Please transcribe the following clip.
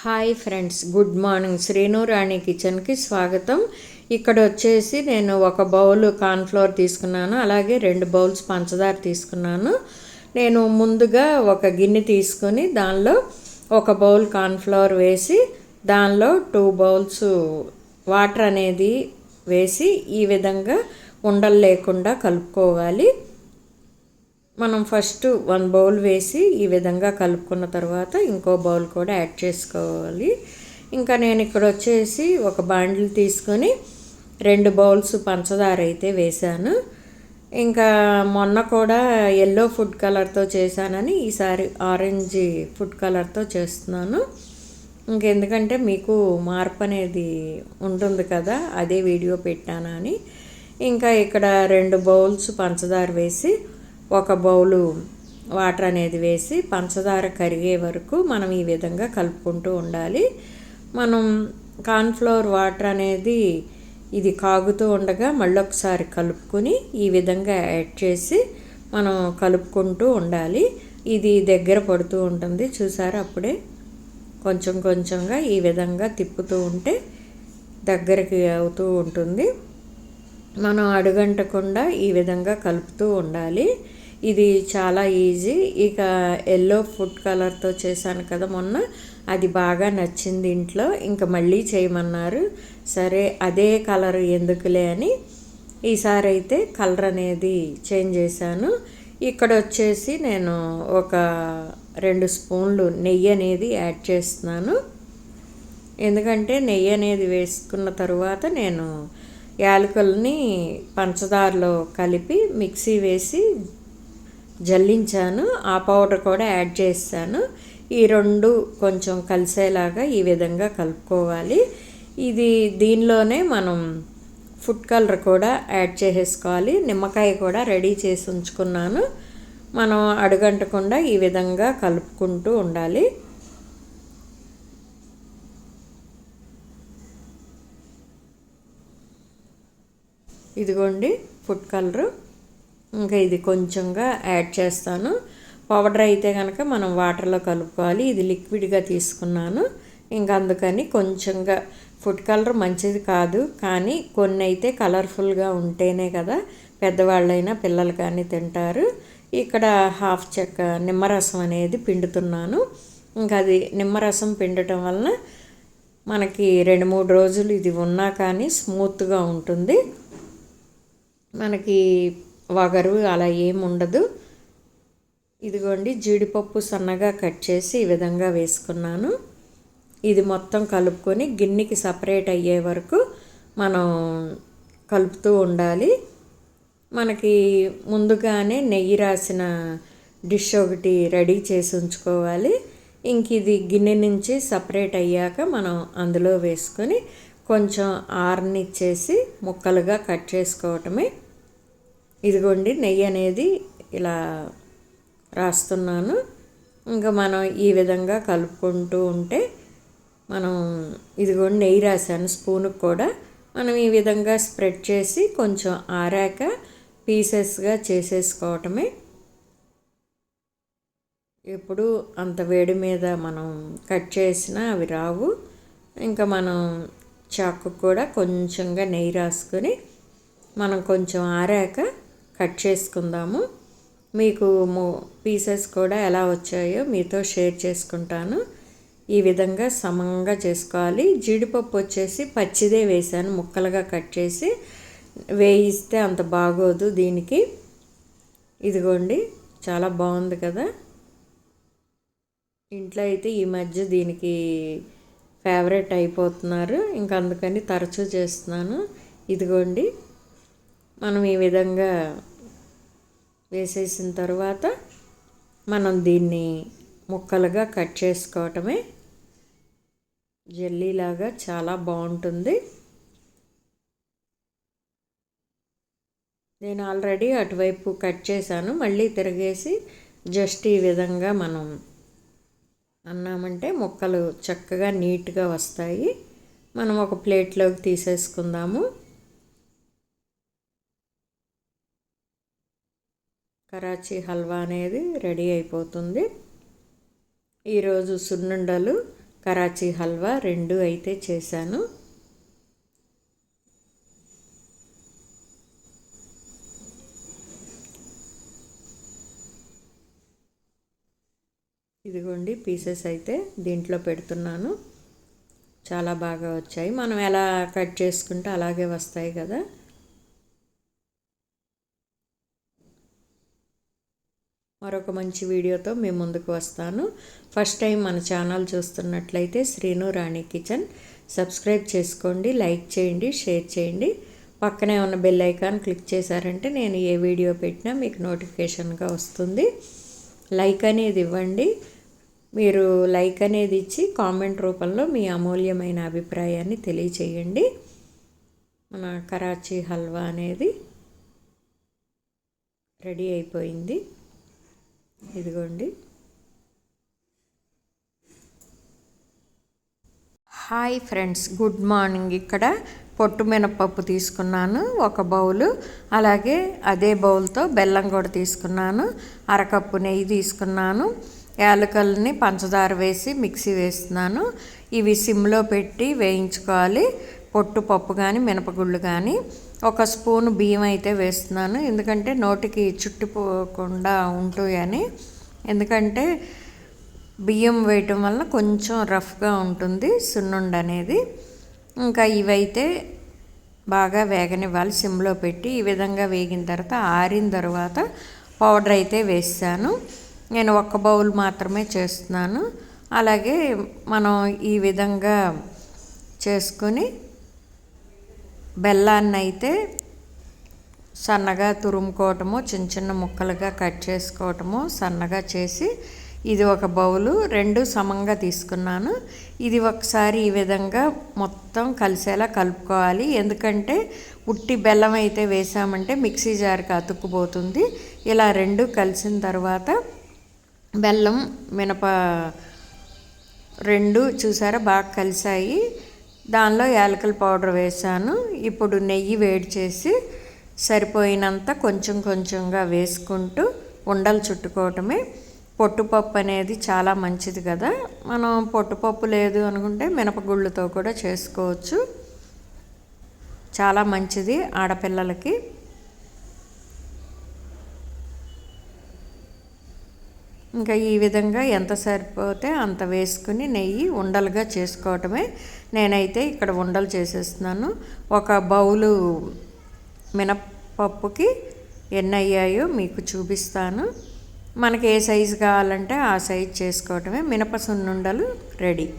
Hi friends good morning. Srinu Rani కిచెన్కి స్వాగతం. ఇక్కడ వచ్చేసి నేను ఒక బౌల్ కార్న్ఫ్లవర్ తీసుకున్నాను అలాగే రెండు బౌల్స్ పంచదార తీసుకున్నాను. నేను ముందుగా ఒక గిన్నె తీసుకొని దానిలో ఒక బౌల్ కార్న్ఫ్లవర్ వేసి దానిలో టూ బౌల్స్ వాటర్ అనేది వేసి ఈ విధంగా ఉండలు లేకుండా కలుపుకోవాలి. మనం ఫస్ట్ వన్ బౌల్ వేసి ఈ విధంగా కలుపుకున్న తర్వాత ఇంకో బౌల్ కూడా యాడ్ చేసుకోవాలి. ఇంకా నేను ఇక్కడ వచ్చేసి ఒక బాండిల్ తీసుకొని రెండు బౌల్స్ పంచదార అయితే వేశాను. ఇంకా మొన్న కూడా ఎల్లో ఫుడ్ కలర్తో చేశానని ఈసారి ఆరెంజ్ ఫుడ్ కలర్తో చేస్తున్నాను. ఇంకెందుకంటే మీకు మార్పు అనేది ఉంటుంది కదా అదే వీడియో పెట్టానని. ఇంకా ఇక్కడ రెండు బౌల్స్ పంచదార వేసి ఒక బౌలు వాటర్ అనేది వేసి పంచదార కరిగే వరకు మనం ఈ విధంగా కలుపుకుంటూ ఉండాలి. మనం కార్న్ఫ్లవర్ వాటర్ అనేది ఇది కాగుతూ ఉండగా మళ్ళీ ఒకసారి కలుపుకొని ఈ విధంగా యాడ్ చేసి మనం కలుపుకుంటూ ఉండాలి. ఇది దగ్గర పడుతూ ఉంటుంది. చూసారా? అప్పుడే కొంచెం కొంచెంగా ఈ విధంగా తిప్పుతూ ఉంటే దగ్గరికి అవుతూ ఉంటుంది. మనం అడుగంటకుండా ఈ విధంగా కలుపుతూ ఉండాలి. ఇది చాలా ఈజీ ఇక ఎల్లో ఫుడ్ కలర్తో చేశాను కదా మొన్న. అది బాగా నచ్చింది ఇంట్లో. ఇంకా మళ్ళీ చేయమన్నారు. సరే అదే కలర్ ఎందుకులే అని. ఈసారి అయితే కలర్ అనేది చేంజ్ చేశాను. ఇక్కడ వచ్చేసి నేను ఒక రెండు స్పూన్లు నెయ్యి అనేది యాడ్ చేస్తున్నాను. ఎందుకంటే నెయ్యి అనేది వేసుకున్న తర్వాత నేను యాలకుల్ని పంచదారలో కలిపి మిక్సీ వేసి జల్లించాను. ఆ పౌడర్ కూడా యాడ్ చేస్తాను. ఈ రెండు కొంచెం కలిసేలాగా ఈ విధంగా కలుపుకోవాలి. ఇది దీనిలోనే మనం ఫుడ్ కలర్ కూడా యాడ్ చేసేసుకోవాలి. నిమ్మకాయ కూడా రెడీ చేసి ఉంచుకున్నాను. మనం అడుగంటకుండా ఈ విధంగా కలుపుకుంటూ ఉండాలి. ఇదిగోండి ఫుడ్ కలరు. ఇంకా ఇది కొంచెంగా యాడ్ చేస్తాను. పౌడర్ అయితే కనుక మనం వాటర్లో కలుపుకోవాలి. ఇది లిక్విడ్గా తీసుకున్నాను. ఇంకా అందుకని కొంచెంగా ఫుడ్ కలర్ మంచిది కాదు. కానీ కొన్ని అయితే కలర్ఫుల్గా ఉంటేనే కదా పెద్దవాళ్ళైనా పిల్లలు కానీ తింటారు. ఇక్కడ హాఫ్ చెక్క నిమ్మరసం అనేది పిండుతున్నాను. ఇంకా అది నిమ్మరసం పిండటం వలన మనకి రెండు మూడు రోజులు ఇది ఉన్నా కానీ స్మూత్గా ఉంటుంది. మనకి వగరు అలా ఏముండదు ఉండదు. ఇదిగోండి జీడిపప్పు సన్నగా కట్ చేసి ఈ విధంగా వేసుకున్నాను. ఇది మొత్తం కలుపుకొని గిన్నెకి సపరేట్ అయ్యే వరకు మనం కలుపుతూ ఉండాలి. మనకి ముందుగానే నెయ్యి రాసిన డిష్ ఒకటి రెడీ చేసి ఉంచుకోవాలి. ఇంక ఇది గిన్నె నుంచి సపరేట్ అయ్యాక మనం అందులో వేసుకొని కొంచెం ఆర్నిచ్చేసి ముక్కలుగా కట్ చేసుకోవటమే ఇదిగోండి నెయ్యి అనేది ఇలా రాస్తున్నాను. ఇంకా మనం ఈ విధంగా కలుపుకుంటూ ఉంటే మనం ఇదిగోండి నెయ్యి రాశాను స్పూన్కి కూడా. మనం ఈ విధంగా స్ప్రెడ్ చేసి కొంచెం ఆరాక పీసెస్గా చేసేసుకోవటమే. ఎప్పుడు అంత వేడి మీద మనం కట్ చేసినా అవి రావు. ఇంకా మనం చాకు కూడా కొంచెంగా నెయ్యి రాసుకొని మనం కొంచెం ఆరాక కట్ చేసుకుందాము. మీకు పీసెస్ కూడా ఎలా వచ్చాయో మీతో షేర్ చేసుకుంటాను. ఈ విధంగా సమంగా చేసుకోవాలి. జీడిపప్పు వచ్చేసి పచ్చిదే వేసాను ముక్కలుగా కట్ చేసి. వేయిస్తే అంత బాగోదు దీనికి. ఇదిగోండి చాలా బాగుంది కదా. ఇంట్లో అయితే ఈ మధ్య దీనికి ఫేవరెట్ అయిపోతున్నారు. ఇంకా అందుకని తరచూ చేస్తున్నాను. ఇదిగోండి. మనం ఈ విధంగా వేసేసిన తర్వాత మనం దీన్ని ముక్కలుగా కట్ చేసుకోవటమే జెల్లీలాగా చాలా బాగుంటుంది. నేను ఆల్రెడీ అటువైపు కట్ చేశాను. మళ్ళీ తిరిగేసి జస్ట్ ఈ విధంగా మనం అన్నామంటే ముక్కలు చక్కగా నీట్గా వస్తాయి. మనం ఒక ప్లేట్లోకి తీసేసుకుందాము. కరాచీ హల్వా అనేది రెడీ అయిపోతుంది. ఈరోజు సున్నుండలు కరాచీ హల్వా రెండు అయితే చేశాను. ఇదిగోండి పీసెస్ అయితే దీంట్లో పెడుతున్నాను. చాలా బాగా వచ్చాయి. మనం ఎలా కట్ చేసుకుంటే అలాగే వస్తాయి కదా. మరొక మంచి వీడియోతో మేము ముందుకు వస్తాను. ఫస్ట్ టైం మన ఛానల్ చూస్తున్నట్లయితే శ్రీను రాణి కిచెన్. సబ్స్క్రైబ్ చేసుకోండి లైక్ చేయండి షేర్ చేయండి. పక్కనే ఉన్న బెల్ ఐకాన్ క్లిక్ చేశారంటే నేను ఏ వీడియో పెట్టినా మీకు నోటిఫికేషన్గా వస్తుంది. లైక్ అనేది ఇవ్వండి. మీరు లైక్ అనేది ఇచ్చి కామెంట్ రూపంలో మీ అమూల్యమైన అభిప్రాయాన్ని తెలియచేయండి. మన కరాచీ హల్వా అనేది రెడీ అయిపోయింది. ఇదిగోండి. Hi friends good morning. ఇక్కడ పొట్టు మినపప్పు తీసుకున్నాను ఒక బౌలు. అలాగే అదే బౌల్తో బెల్లం కూడా తీసుకున్నాను అరకప్పు నెయ్యి తీసుకున్నాను యాలకల్ని పంచదార వేసి మిక్సీ వేస్తున్నాను. ఇవి సిమ్లో పెట్టి వేయించుకోవాలి. పొట్టు పప్పు కానీ మినపగుళ్ళు కానీ ఒక స్పూన్ బియ్యం అయితే వేస్తున్నాను. ఎందుకంటే నోటికి చుట్టుపోకుండా ఉంటాయని ఎందుకంటే బియ్యం వేయటం వల్ల కొంచెం రఫ్గా ఉంటుంది సున్నుండ అనేది. ఇంకా ఇవైతే బాగా వేగనివ్వాలి సిమ్లో పెట్టి. ఈ విధంగా వేగిన తర్వాత ఆరిన తర్వాత పౌడర్ అయితే వేసాను నేను ఒక్క బౌల్ మాత్రమే చేస్తున్నాను. అలాగే మనం ఈ విధంగా చేసుకొని బెల్లాన్ని అయితే సన్నగా తురుముకోవటము చిన్న చిన్న ముక్కలుగా కట్ చేసుకోవటము సన్నగా చేసి ఇది ఒక బౌలు. రెండు సమంగా తీసుకున్నాను. ఇది ఒకసారి ఈ విధంగా మొత్తం కలిసేలా కలుపుకోవాలి. ఎందుకంటే ఉట్టి బెల్లం అయితే వేసామంటే మిక్సీ జార్కి అతుక్కుపోతుంది. ఇలా రెండు కలిసిన తర్వాత బెల్లం మినప రెండు చూసారా? బాగా కలిసాయి దానిలో యాలకల పౌడర్ వేసాను ఇప్పుడు నెయ్యి వేడి చేసి సరిపోయినంత కొంచెం కొంచెంగా వేసుకుంటూ ఉండలు చుట్టుకోవటమే. పొట్టుపప్పు అనేది చాలా మంచిది కదా. మనం పొట్టుపప్పు లేదు అనుకుంటే మినపగుళ్ళతో కూడా చేసుకోవచ్చు. చాలా మంచిది ఆడపిల్లలకి. ఇంకా ఈ విధంగా ఎంత సరిపోతే అంత వేసుకుని నెయ్యి ఉండలుగా చేసుకోవటమే. నేనైతే ఇక్కడ ఉండలు చేసేస్తున్నాను. ఒక బౌలు మినప్పప్పుకి ఎన్ని అయ్యాయో మీకు చూపిస్తాను. మనకి ఏ సైజు కావాలంటే ఆ సైజు చేసుకోవటమే. మినప సున్నుండలు రెడీ.